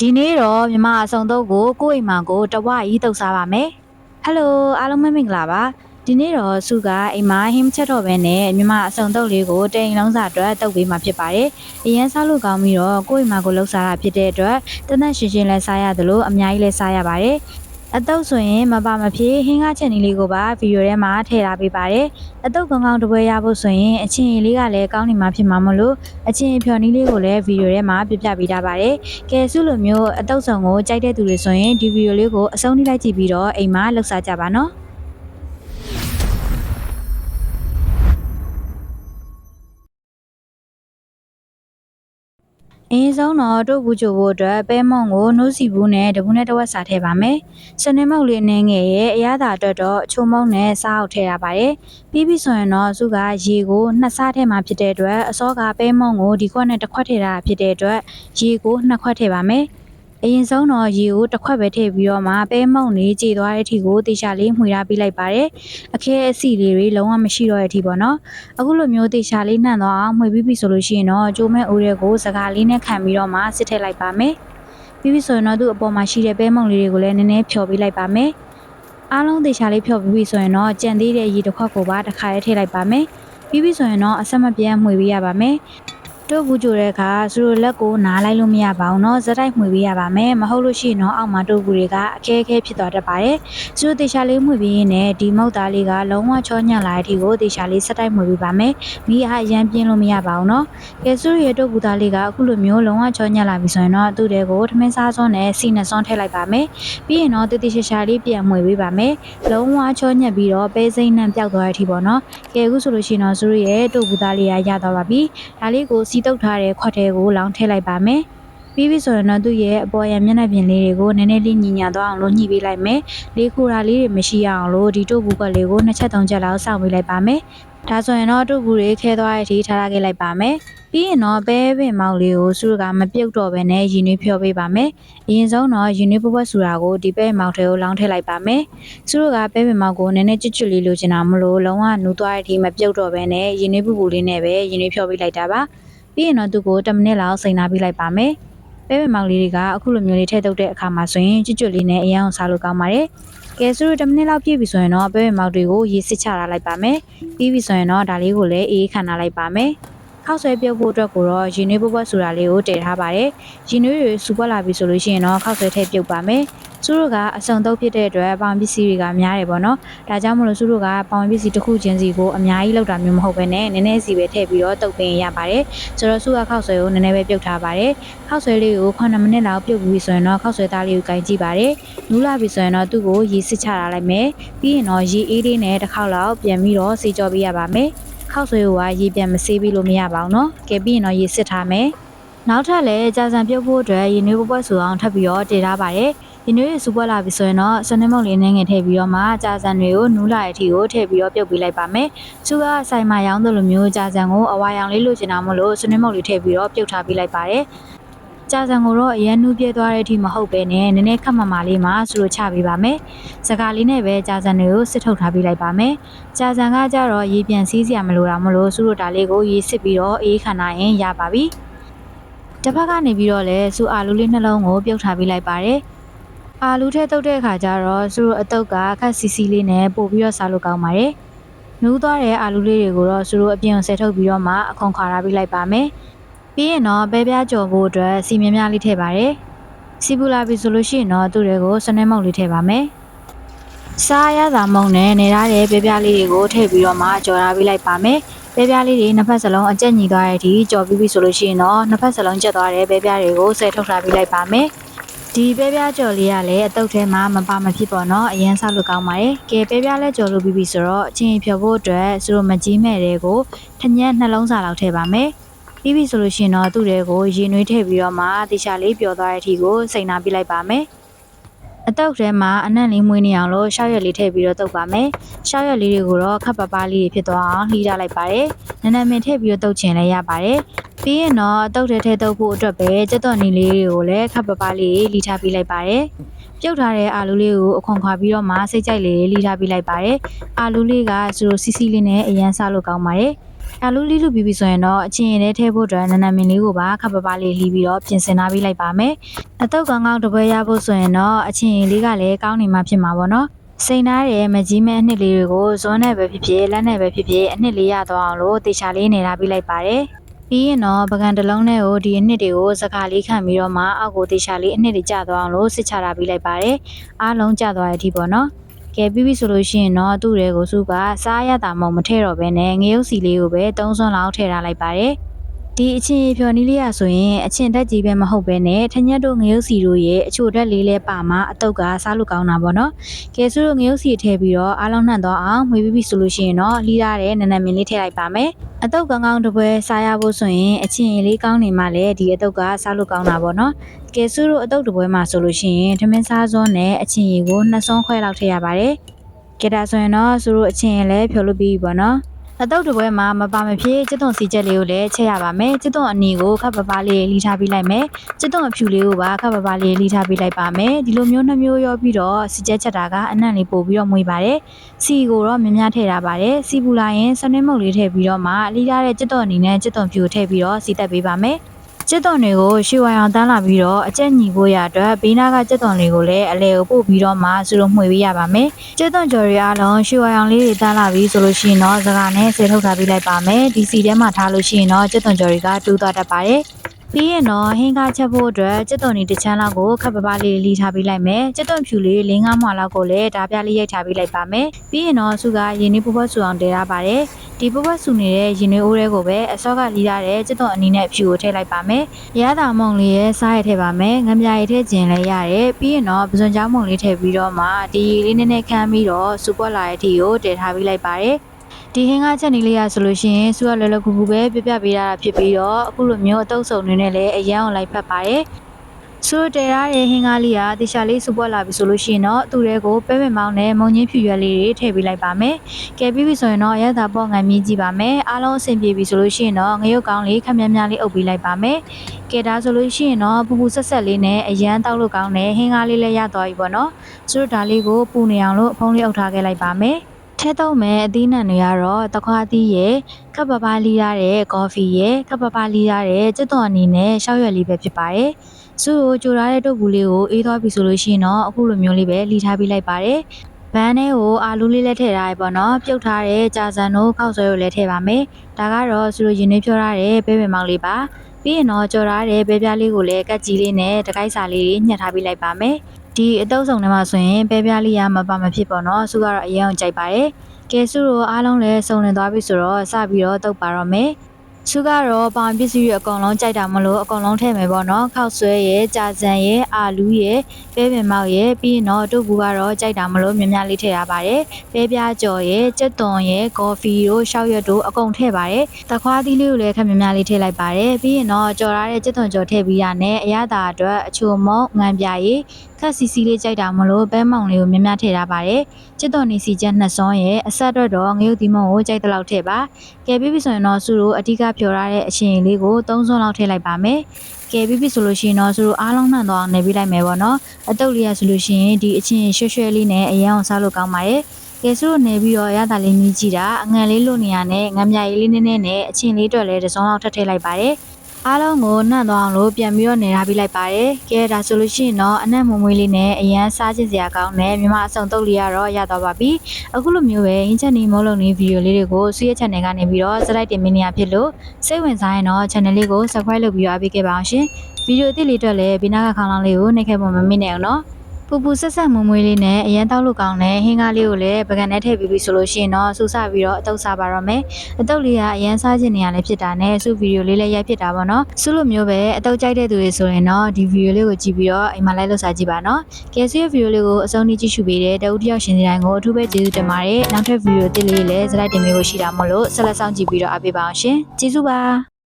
ဒီနေ့တော့မြမအစုံတော့ကိုကိုယ့်အိမ်မှာကိုတဝကြီးတုတ်စားပါမယ်ဟယ်လိုအားလုံးပဲမင်္ဂလာပါဒီနေ့တော့စုကအိမ်မှာဟင်းမချက်တော့ဘဲနဲ့မြမအစုံတော့လေးကိုတိမ်လုံးစာအတွက်တုတ်ပေးမှာဖြစ်ပါတယ်အရင်စားလို့ကောင်းပြီးတော့ကိုယ့်အိမ်မှာကိုလှုပ်စားတာဖြစ်တဲ့အတွက်တနက်ရှင်ရှင်လဲစားရတယ်လို့အများကြီးလဲစားရပါတယ် အတုပ်ဆိုရင်မပါမဖြစ်ဟင်းကားချက်နီလေးကိုပါဗီဒီယိုထဲမှာထည့်ထားပေးပါတယ်အတုပ်ကောင်းကောင်းတပွဲရဖို့ဆိုရင်အချင်းလေးကလည်းကောင်းနေမှာဖြစ်မှာမလို့အချင်းဖြော်နီးလေးကိုလည်းဗီဒီယိုထဲမှာပြပြပေးထားပါတယ်ကဲစုလိုမျိုးအတုပ်ဆောင်ကိုကြိုက်တဲ့သူတွေဆိုရင်ဒီဗီဒီယိုလေးကိုအဆုံးထိလိုက်ကြည့်ပြီးတော့အိမ်မှာလှုပ်ရှားကြပါနော် အင်းဆုံးတော့တို့ဘူးချိုဖို့အတွက်ပဲမုံကိုနှုတ်စီဘူးနဲ့တဘူးနဲ့တစ်ဝက်စာထည့်ပါမယ်။စနေမောက်လေးနင်းငယ်ရဲ့အရသာအတွက်တော့အချိုမုံနဲ့စားအောင်ထည့်ရပါတယ်။ပြီးပြီဆိုရင်တော့စုကရေကိုနှစ်စားထည့်မှဖြစ်တဲ့အတွက်အစောကပဲမုံကိုဒီခွက်နဲ့တစ်ခွက်ထည့်တာဖြစ်တဲ့အတွက်ရေကိုနှစ်ခွက်ထည့်ပါမယ်။ အရင်ဆုံးတော့ရေကိုတစ်ခွက်ပဲထည့်ပြီးတော့မှပဲမုံလေးကြေသွားတဲ့အထိကိုတေချာလေးမှွေထားပေးလိုက်ပါတယ်။အခဲအစီလေးတွေလုံးဝမရှိတော့တဲ့အထိပေါ့နော်။အခုလိုမျိုးတေချာလေးနှံ့သွားအောင်မှွေပြီးပြီဆိုလို့ရှိရင်တော့ကျိုးမဲ့အိုးတွေကိုစကားလေးနဲ့ခံပြီးတော့မှစစ်ထည့်လိုက်ပါမယ်။ပြီးပြီဆိုရင်တော့သူ့အပေါ်မှာရှိတဲ့ပဲမုံလေးတွေကိုလည်းနည်းနည်းဖြော်ပေးလိုက်ပါမယ်။အားလုံးတေချာလေးဖြော်ပြီးပြီဆိုရင်တော့ကြံသေးတဲ့ရေတစ်ခွက်ကိုပါတစ်ခါလေးထည့်လိုက်ပါမယ်။ပြီးပြီဆိုရင်တော့အဆက်မပြတ်မှွေပေးရပါမယ်။ တို့ဘူးကြိုတဲ့အခါသူတို့လက်ကိုနားလိုက်လို့မရပါဘူးเนาะဇက်တိုက်မှွေပေးရပါမယ်မဟုတ်လို့ရှိရင်တော့အောက်မှာတို့ဘူးတွေကအခဲအခဲဖြစ်သွားတတ်ပါတယ်သူတို့တေချာလေးမှွေပေးရင်းနဲ့ဒီမုတ်သားလေးကလုံးဝချောညံ့လာတဲ့အထိကိုတေချာလေးဆက်တိုက်မှွေပေးပါမယ်မိအားအရန်ပြင်းလို့မရပါဘူးเนาะကဲသူတို့ရဲ့တို့ဘူးသားလေးကအခုလိုမျိုးလုံးဝချောညံ့လာပြီဆိုရင်တော့သူ့တဲကိုထမင်းစားစွန်းနဲ့စီနဲ့စွန်းထည့်လိုက်ပါမယ်ပြီးရင်တော့တေတေရှာရှာလေးပြန်မှွေပေးပါမယ်လုံးဝချောညံ့ပြီးတော့ပဲစိမ့်နှံပျောက်သွားတဲ့အထိပေါ့เนาะကဲအခုဆိုလို့ရှိရင်တော့သူတို့ရဲ့တို့ဘူးသားလေးကရသွားပါပြီဒါလေးကို စီတုတ်ထားတဲ့ခွက်ထဲကိုလောင်းထည့်လိုက်ပါမယ်။ပြီးပြီဆိုရင်တော့သူ့ရဲ့အပေါ်ရမျက်နှာပြင်လေးတွေကိုနည်းနည်းလေးညင်ညာသွားအောင်လို့ညှိပေးလိုက်မယ်။လေးခူတာလေးတွေမရှိအောင်လို့ဒီတို့ဘူးကွက်လေးကိုနှစ်ချက်သုံးချက်လောက်စောင့်ပေးလိုက်ပါမယ်။ဒါဆိုရင်တော့တို့ဘူးတွေခဲသွားတဲ့အထိထားထားခဲ့လိုက်ပါမယ်။ပြီးရင်တော့ပဲပင်မောက်လေးကိုစုကမပြုတ်တော့ဘဲနဲ့ရင်နှွေးဖြောပေးပါမယ်။အရင်ဆုံးတော့ရင်နှွေးပပွက်ဆူတာကိုဒီပဲမောက်ထဲကိုလောင်းထည့်လိုက်ပါမယ်။စုကပဲပင်မောက်ကိုနည်းနည်းချွတ်ချွတ်လေးလိုချင်တာမလို့လုံးဝနူးသွားတဲ့အထိမပြုတ်တော့ဘဲနဲ့ရင်နှွေးပူပူလေးနဲ့ပဲရင်နှွေးဖြောပေးလိုက်တာပါ။ ပြီးရင်တော့သူ့ကို10မိနစ်လောက်စိန်နာပေးလိုက်ပါမယ်။ပဲပင်မောက်လေးတွေကအခုလိုမျိုးလေးထည့်တုပ်တဲ့အခါမှာဆိုရင်ချွတ်ချွတ်လေးနဲ့အရင်အောင်စားလို့ကောင်းပါတယ်။ကဲဆိုတော့10မိနစ်လောက်ပြည့်ပြီဆိုရင်တော့ပဲပင်မောက်တွေကိုရေစစ်ချထားလိုက်ပါမယ်။ပြီးပြီဆိုရင်တော့ဒါလေးကိုလည်းအေးခဏလိုက်ပါမယ်။ ခောက်ဆွဲပြုတ်ဖို့အတွက်ကိုတော့ရင်နွေးပွပွဆိုတာလေးကိုတည်ထားပါတယ်။ရင်နွေးတွေစူပွက်လာပြီဆိုလို့ရှိရင်တော့ခောက်ဆွဲထည့်ပြုတ်ပါမယ်။သူတို့ကအစုံတုပ်ဖြစ်တဲ့အတွက်ပေါင်ပစ္စည်းတွေကများတယ်ပေါ့နော်။ဒါကြောင့်မလို့သူတို့ကပေါင်ပစ္စည်းတစ်ခုချင်းစီကိုအများကြီးလောက်တာမျိုးမဟုတ်ဘဲနဲ့နည်းနည်းစီပဲထည့်ပြီးတော့တုပ်ပင်ရပါတယ်။ဆိုတော့စုကခောက်ဆွဲကိုနည်းနည်းပဲပြုတ်ထားပါတယ်။ခောက်ဆွဲလေးကို9မိနစ်လောက်ပြုတ်ပြီးဆိုရင်တော့ခောက်ဆွဲသားလေးကိုကင်ကြည့်ပါတယ်။နူးလာပြီဆိုရင်တော့သူ့ကိုရေစစ်ချထားလိုက်မယ်။ပြီးရင်တော့ရေအေးလေးနဲ့တစ်ခေါက်လောက်ပြန်ပြီးတော့စေကြောပေးရပါမယ်။ ခောက်ဆွေးကိုကရေပြန်မဆေးပြီးလို့မရပါဘူးနော်ကဲပြီးရင်တော့ရေစစ်ထားမယ်နောက်ထပ်လည်းကြာစံပြုတ်ဖို့အတွက်ရေနွေးပွဲပွဲဆိုအောင်ထပ်ပြီးတော့တည်ထားပါတယ်ဒီနွေးရေစူပွဲလာပြီဆိုရင်တော့စနေမုတ်လေးနဲ့ငယ်ထည့်ပြီးတော့မှကြာစံတွေကိုနူးလာတဲ့အထိကိုထည့်ပြီးတော့ပြုတ်ပေးလိုက်ပါမယ်။သူကဆိုင်မာရောင်းတဲ့လိုမျိုးကြာစံကိုအဝါရောင်လေးလိုချင်တာမို့လို့စနေမုတ်လေးထည့်ပြီးတော့ပြုတ်ထားပေးလိုက်ပါတယ်။ ကြာစံကိုတော့အရင်နူးပြဲသွားတဲ့အထိမဟုတ်ပဲနဲ့နည်းနည်းခက်မမာလေးမှာစလိုချပေးပါမယ်။စကားလေးနဲ့ပဲကြာစံတွေကိုစစ်ထုတ်ထားပေးလိုက်ပါမယ်။ကြာစံကကြတော့ရေပြန်စီးစရာမလိုတာမလို့စလိုတာလေးကိုရေစစ်ပြီးတော့အေးခဏရင်ရပါပြီ။တစ်ဖက်ကနေပြီးတော့လဲစူအာလူလေးနှလုံးကိုပြုတ်ထားပေးလိုက်ပါတယ်။အာလူထဲတုတ်တဲ့အခါကျတော့စူအတုတ်ကခက်စီစီလေးနဲ့ပို့ပြီးတော့စားလို့ကောင်းပါတယ်။နူးသွားတဲ့အာလူလေးတွေကိုတော့စူတို့အပြင်ကိုဆယ်ထုတ်ပြီးတော့မှအခွန်ခွာထားပေးလိုက်ပါမယ်။ ပြီးရင်တော့ပဲပြားကြော်ဖို့အတွက်စီမြများလေးထည့်ပါတယ်။စီပူလာပြီဆိုလို့ရှိရင်တော့သူတွေကိုစနေမုတ်လေးထည့်ပါမယ်။စားရသာမုံနဲ့နေရတဲ့ပဲပြားလေးတွေကိုထည့်ပြီးတော့မှကြော်ထားပေးလိုက်ပါမယ်။ပဲပြားလေးတွေနှစ်ဖက်စလုံးအကျက်ညီသွားတဲ့အထိကြော်ပြီးပြီဆိုလို့ရှိရင်တော့နှစ်ဖက်စလုံးကျက်သွားတဲ့ပဲပြားတွေကိုဆယ်ထုတ်ထားပေးလိုက်ပါမယ်။ဒီပဲပြားကြော်လေးကလည်းအတုပ်ထဲမှာမပါမဖြစ်ပေါ့နော်အရင်ဆောက်လို့ကောင်းပါတယ်။ကဲပဲပြားလည်းကြော်လို့ပြီးပြီဆိုတော့အချင်းဖြော်ဖို့အတွက်သူတို့မကြီးမဲ့တွေကိုထညက်နှလုံးစာလောက်ထည့်ပါမယ်။ ပြီးပြီဆိုလို့ရှိရင်တော့သူ့တွေကိုရေနွေးထည့်ပြီးတော့မှတေချာလေးပျော်သွားတဲ့အထိကိုစိန်နာပြလိုက်ပါမယ်။အတုပ်ထဲမှာအနံ့လေးမွေးနေအောင်လို့ရှောက်ရက်လေးထည့်ပြီးတော့တုပ်ပါမယ်။ရှောက်ရက်လေးတွေကိုတော့ခပ်ပပလေးတွေဖြစ်သွားအောင်လှီးထားလိုက်ပါတယ်။နည်းနည်းမင်းထည့်ပြီးတော့တုပ်ချင်လည်းရပါတယ်။ပြီးရင်တော့အတုပ်ထဲထည့်တုပ်ဖို့အတွက်ပဲကြက်တော်နီလေးတွေကိုလည်းခပ်ပပလေးလှီးထားပေးလိုက်ပါတယ်။ပြုတ်ထားတဲ့အာလူလေးကိုအခွန်ခွာပြီးတော့မှစိတ်ကြိုက်လေးလှီးထားပေးလိုက်ပါတယ်။အာလူလေးကစူစီစီလေးနဲ့အရန်စားလို့ကောင်းပါတယ်။ အာလူလီလူပြီးပြီဆိုရင်တော့အချင်းရင်လေးထည့်ဖို့အတွက်နနမင်လေးကိုပါခပ်ပပလေးလှီးပြီးတော့ပြင်ဆင်ထားပေးလိုက်ပါမယ်အတုတ်ကောင်းကောင်းတစ်ပွဲရဖို့ဆိုရင်တော့အချင်းရင်လေးကလည်းကောင်းနေမှဖြစ်မှာပေါ့နော်စိန်သားရဲ့မကြီးမဲ့အနှစ်လေးတွေကိုဇွန်းနဲ့ပဲဖြစ်ဖြစ်လက်နဲ့ပဲဖြစ်ဖြစ်အနှစ်လေးရသွားအောင်လို့တေချာလေးနေထားပေးလိုက်ပါတယ်ပြီးရင်တော့ပကံတစ်လုံးနဲ့ကိုဒီအနှစ်တွေကိုစကားလေးခံပြီးတော့မှအောက်ကိုတေချာလေးအနှစ်တွေကျသွားအောင်လို့စစ်ချထားပေးလိုက်ပါတယ်အားလုံးကျသွားတဲ့အထိပေါ့နော် ကဲပြီးပြီဆိုလို့ရှိရင်တော့သူ့တွေကိုစုကစားရတာမဟုတ်မထည့်တော့ဘဲနဲ့ငရုတ်စီလေးကိုပဲသုံးစွန်းလောက်ထည့်ထားလိုက်ပါတယ် ဒီအချင်းဖြော်နီးလေးရဆိုရင်အချင်းတက်ကြီးပဲမဟုတ်ပဲနဲ့ထညက်တို့ငရုတ်စီတို့ရဲ့အချိုတက်လေးလဲပါမှအတုတ်ကစားလို့ကောင်းတာပေါ့နော်ကဲစုတို့ငရုတ်စီထည့်ပြီးတော့အားလုံးနှံ့တော့အောင်မွေးပြီးပြီဆိုလို့ရှိရင်တော့လီးထားတဲ့နနမင်လေးထည့်လိုက်ပါမယ်အတုတ်ကောင်းကောင်းတစ်ပွဲစားရဖို့ဆိုရင်အချင်းလေးကောင်းနေမှလည်းဒီအတုတ်ကစားလို့ကောင်းတာပေါ့နော်ကဲစုတို့အတုတ်တစ်ပွဲမှာဆိုလို့ရှိရင်ထမင်းစားစွန်းနဲ့အချင်းရီကိုနှစ်စွန်းခွဲလောက်ထည့်ရပါတယ်။ကဲဒါဆိုရင်တော့စုတို့အချင်းရင်လည်းဖြိုလို့ပြီးပြီပေါ့နော်။ အတုတ်တစ်ပွဲမှာမပါမဖြစ်ကျွတ်သွန်စီချက်လေးကိုလည်းချက်ရပါမယ်။ကျွတ်သွန်အနီကိုခပ်ပပလေးလှီထားပေးလိုက်မယ်။ကျွတ်သွန်အဖြူလေးကိုပါခပ်ပပလေးလှီထားပေးလိုက်ပါမယ်။ဒီလိုမျိုးနှမျိုးရောပြီးတော့စီချက်ချက်တာကအနံ့လေးပို့ပြီးတော့မွေးပါတယ်။စီကိုတော့များများထည့်ထားပါတယ်။စီပူလာရင်စနစ်မုတ်လေးထည့်ပြီးတော့မှလှီထားတဲ့ကျွတ်သွန်အနီနဲ့ကျွတ်သွန်ဖြူကိုထည့်ပြီးတော့စီတက်ပေးပါမယ်။ ကျက်သွန်တွေကိုရှေဝိုင်အောင်တန်းလာပြီးတော့အကျက်ညီဖို့ရအတွက်ဘေးနားကကျက်သွန်တွေကိုလည်းအလဲကိုပို့ပြီးတော့မှစုလို့မှွေပေးရပါမယ်။ကျက်သွန်ကြော်တွေအားလုံးရှေဝိုင်အောင်လေးတွေတန်းလာပြီးဆိုလို့ရှိရင်တော့စကားနဲ့ဆေထုတ်ထားပေးလိုက်ပါမယ်။ဒီစီထဲမှာထားလို့ရှိရင်တော့ကျက်သွန်ကြော်တွေကတူးသွားတတ်ပါတယ်။ ပြီးရင်တော့ဟင်းကားချက်ဖို့အတွက်ကျက်သွန်ဒီတစ်ချမ်းလောက်ကိုခပ်ပပလေးလီထားပေးလိုက်မယ်။ကျက်သွန်ဖြူလေး၄၅မှွာလောက်ကိုလည်းဒါပြလေးရိုက်ထားပေးလိုက်ပါမယ်။ပြီးရင်တော့စုကရင်းနှီးပူပဆူအောင်တည်ထားပါတယ်။ဒီပုပ္ပဆူနေတဲ့ရင်နွေးအိုးတွေကိုပဲအစောကလီးရတဲ့ကျွတ်တော်အနီးနဲ့ဖြူကိုထည့်လိုက်ပါမယ်။ရတာမုံလေးရဲ့စားရထည့်ပါမယ်။ငမြရည်ထည့်ခြင်းလည်းရတယ်။ပြီးရင်တော့ပစွန်ချောင်းမုံလေးထည့်ပြီးတော့မှဒီလေးနည်းနည်းခမ်းပြီးတော့စူပွက်လာတဲ့အထိကိုတည်ထားပေးလိုက်ပါတယ်။ ဒီဟင်းကားချက်နေလေးရဆိုလို့ရှိရင်စူကလွယ်လွယ်ကူကူပဲပြပြပေးရတာဖြစ်ပြီးတော့အခုလိုမျိုးအတုပ်စုံနေနဲ့လည်းအရန်အောင်လိုက်ဖက်ပါတယ်။စူတဲရတဲ့ဟင်းကားလေးကတေချာလေးစူပွက်လာပြီဆိုလို့ရှိရင်တော့သူ့တဲကိုပဲပဲမောင်းနဲ့မုံချင်းဖြူရွက်လေးတွေထည့်ပေးလိုက်ပါမယ်။ကဲပြီးပြီဆိုရင်တော့ရက်တာပေါ့ငံမြည်ကြည့်ပါမယ်အားလုံးအဆင်ပြေပြီဆိုလို့ရှိရင်တော့ငရုတ်ကောင်းလေးခက်များများလေးအုပ်ပေးလိုက်ပါမယ်ကဲဒါဆိုလို့ရှိရင်တော့ပူပူဆက်ဆက်လေးနဲ့အရန်တောက်လို့ကောင်းတဲ့ဟင်းကားလေးလည်းရသွားပြီပေါ့နော်ဆိုတော့ဒါလေးကိုပူနေအောင်လို့အဖုံးလေးအုပ်ထားခဲ့လိုက်ပါမယ် ထဲတော့မယ်အသီးနှံတွေကတော့တခွားသီးရဲ့ခပ်ပပလီးရတဲ့ကော်ဖီရဲ့ခပ်ပပလီးရတဲ့ကျွတ်တော်အနေနဲ့ရှောက်ရွက်လေးပဲဖြစ်ပါတယ်စုကိုကြိုထားတဲ့တုပ်ဘူးလေးကိုအေးသွားပြီဆိုလို့ရှိရင်တော့အခုလိုမျိုးလေးပဲလီထားပေးလိုက်ပါတယ်ဘန်းထဲကိုအာလူးလေးလည်းထည့်ထားရပေါ့နော်ပြုတ်ထားတဲ့ကြာစံတို့ခောက်ဆွဲကိုလည်းထည့်ပါမယ်ဒါကတော့သူတို့ရင်နှွေးပြောထားတဲ့ပဲပဲမောင်လေးပါပြီးရင်တော့ကြော်ထားတဲ့ပဲပြားလေးကိုလည်းကတ်ကြီးလေးနဲ့တကိုက်စာလေးတွေညှက်ထားပေးလိုက်ပါမယ် ဒီအတုပ်ဆောင်ထဲမှာဆိုရင်ပဲပြားလေးရမပါမဖြစ်ပေါ့နော်စုကတော့အရင်အောင်ကြိုက်ပါတယ်ကဲစုတို့အားလုံးလည်းစုံလင်သွားပြီဆိုတော့စပြီးတော့တုပ်ပါတော့မယ် စုကတော့ပေါင်ပစ္စည်းတွေအကုန်လုံးကြိုက်တာမလို့အကုန်လုံးထည့်မယ်ပေါ့နော်ခောက်ဆွဲရဲ့ကြာစံရဲ့အာလူးရဲ့ပဲပင်မောက်ရဲ့ပြီးရင်တော့တုပ်ဘူးကတော့ကြိုက်တာမလို့များများလေးထည့်ထားပါတယ်ပဲပြားကြော်ရဲ့ကြက်သွန်ရဲ့ကော်ဖီတို့ရှောက်ရွက်တို့အကုန်ထည့်ပါတယ်တခွားသီးလေးကိုလည်းခက်များများလေးထည့်လိုက်ပါတယ်ပြီးရင်တော့ကြော်ထားတဲ့ကြက်သွန်ကြော်ထည့်ပြီးရနဲ့အရသာအတွက်အချိုမုံငံပြရည်ခက်စီစီလေးကြိုက်တာမလို့ပဲမောင်လေးကိုများများထည့်ထားပါတယ်ကြက်သွန်နေစီချက်နှစ်စွန်းရဲ့အဆက်အတွက်တော့ငရုတ်ဒီမုံကိုကြိုက်တဲ့လောက်ထည့်ပါကဲပြီးပြီဆိုရင်တော့စုတို့အဓိကဖြော်ရတဲ့အရှင်လေးကို၃စွန်းလောက်ထည့်လိုက်ပါမယ်။ကဲပြီးပြီဆိုလို့ရှိရင်တော့စုတို့အားလုံးနှံ့သွားအောင်နေပြီးလိုက်မယ်ပေါ့နော်။အတုပ်လေးရဆိုလို့ရှိရင်ဒီအချင်းရွှဲရွှဲလေးနဲ့အရန်အောင်စားလို့ကောင်းပါတယ်။ကဲစုတို့နေပြီးတော့ရတာလေးမြည်ကြည့်တာအငံလေးလို့နေရနဲ့ငမ်းမြရည်လေးနည်းနည်းနဲ့အချင်းလေးအတွက်လည်းတစ်စုံလောက်ထပ်ထည့်လိုက်ပါတယ်။ အားလုံးကိုနှံ့သွားအောင်လို့ပြန်ပြီးတော့နေထားပေးလိုက်ပါတယ်။ကဲဒါဆိုလို့ရှိရင်တော့အနက်မွေးမွေးလေးနဲ့အရန်စားချင်စရာကောင်းတဲ့မြမအစုံတုပ်လေးကတော့ရသွားပါပြီ။အခုလိုမျိုးပဲဟင်းချက်နေမိုးလုံးနေဗီဒီယိုလေးတွေကိုဆွေးရ channel ကနေပြီးတော့စလိုက်တင်မင်းနေရဖြစ်လို့စိတ်ဝင်စားရင်တော့ channel လေးကို subscribe လုပ်ပြီးတော့အားပေးခဲ့ပါအောင်ရှင်။ဗီဒီယိုအသစ်လေးအတွက်လည်းဘေးနားကခေါင်းလောင်းလေးကိုနှိပ်ခဲ့ဖို့မမေ့နဲ့အောင်နော်။ ပူပူဆက်ဆက်မွေးမွေးလေးနဲ့အရန်တောက်လို့ကောင်းတဲ့ဟင်းကားလေးကိုလည်းပကံနဲ့ထည့်ပြီးပြီဆိုလို့ရှိရင်တော့စူဆပြီးတော့အတုပ်စားပါတော့မယ်။အတုပ်လေးကအရန်စားခြင်းနေရလည်းဖြစ်တာနဲ့စုဗီဒီယိုလေးလည်းရိုက်ဖြစ်တာပေါ့နော်။စုလိုမျိုးပဲအတုပ်ကြိုက်တဲ့သူတွေဆိုရင်တော့ဒီဗီဒီယိုလေးကိုကြည့်ပြီးတော့အိမ်မှာလိုက်လို့စားကြည့်ပါနော်။ကဲဆွေးဗီဒီယိုလေးကိုအဆုံးထိကြည့်ရှုပေးတဲ့တအုပ်တစ်ယောက်ရှင်စီတိုင်းကိုအထူးပဲကျေးဇူးတင်ပါတယ်။နောက်ထပ်ဗီဒီယိုတစ်လေးလည်းစလိုက်တင်ပေးဖို့ရှိတာမို့လို့ဆက်လက်ဆောင်ကြည့်ပြီးတော့အားပေးပါအောင်ရှင်။ကျေးဇူးပါ။